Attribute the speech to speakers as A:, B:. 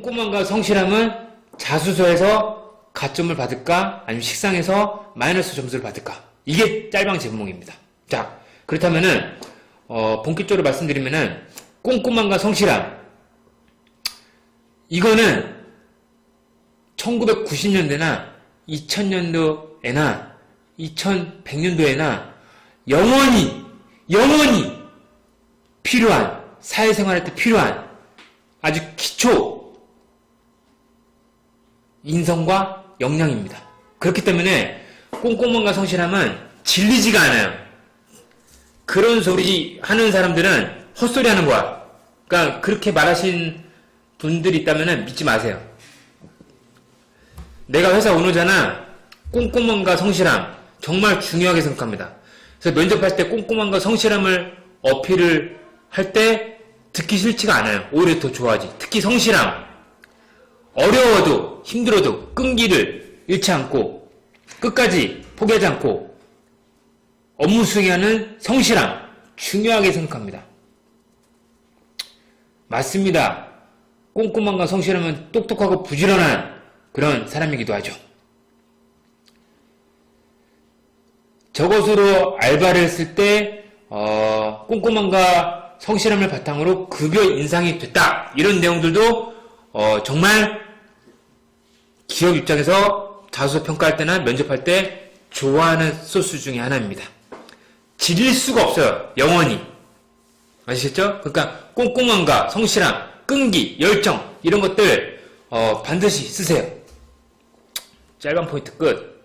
A: 꼼꼼함과 성실함은 자수서에서 가점을 받을까? 아니면 식상에서 마이너스 점수를 받을까? 이게 짤방 제목입니다. 자, 그렇다면은, 어, 본격적으로 말씀드리면은, 꼼꼼함과 성실함. 이거는 1990년대나 2000년도에나 2100년도에나 영원히, 영원히 필요한, 사회생활할 때 필요한 아주 기초 인성과 역량입니다. 그렇기 때문에 꼼꼼함과 성실함은 질리지가 않아요. 그런 소리 하는 사람들은 헛소리 하는 거야. 그러니까 그렇게 말하신 분들이 있다면 믿지 마세요. 내가 회사 오너잖아. 꼼꼼함과 성실함 정말 중요하게 생각합니다. 그래서 면접할 때 꼼꼼함과 성실함을 어필을 할 때 듣기 싫지가 않아요. 오히려 더 좋아하지. 특히 성실함. 어려워도 힘들어도 끈기를 잃지 않고 끝까지 포기하지 않고 업무 수행하는 성실함 중요하게 생각합니다. 맞습니다. 꼼꼼함과 성실함은 똑똑하고 부지런한 그런 사람이기도 하죠. 저것으로 알바를 했을 때 어, 꼼꼼함과 성실함을 바탕으로 급여 인상이 됐다 이런 내용들도 어, 정말 기업 입장에서 자소서 평가할 때나 면접할 때 좋아하는 소스 중에 하나입니다. 질릴 수가 없어요. 영원히. 아시겠죠? 그러니까 꼼꼼함과 성실함, 끈기, 열정 이런 것들 어, 반드시 쓰세요. 짧은 포인트 끝.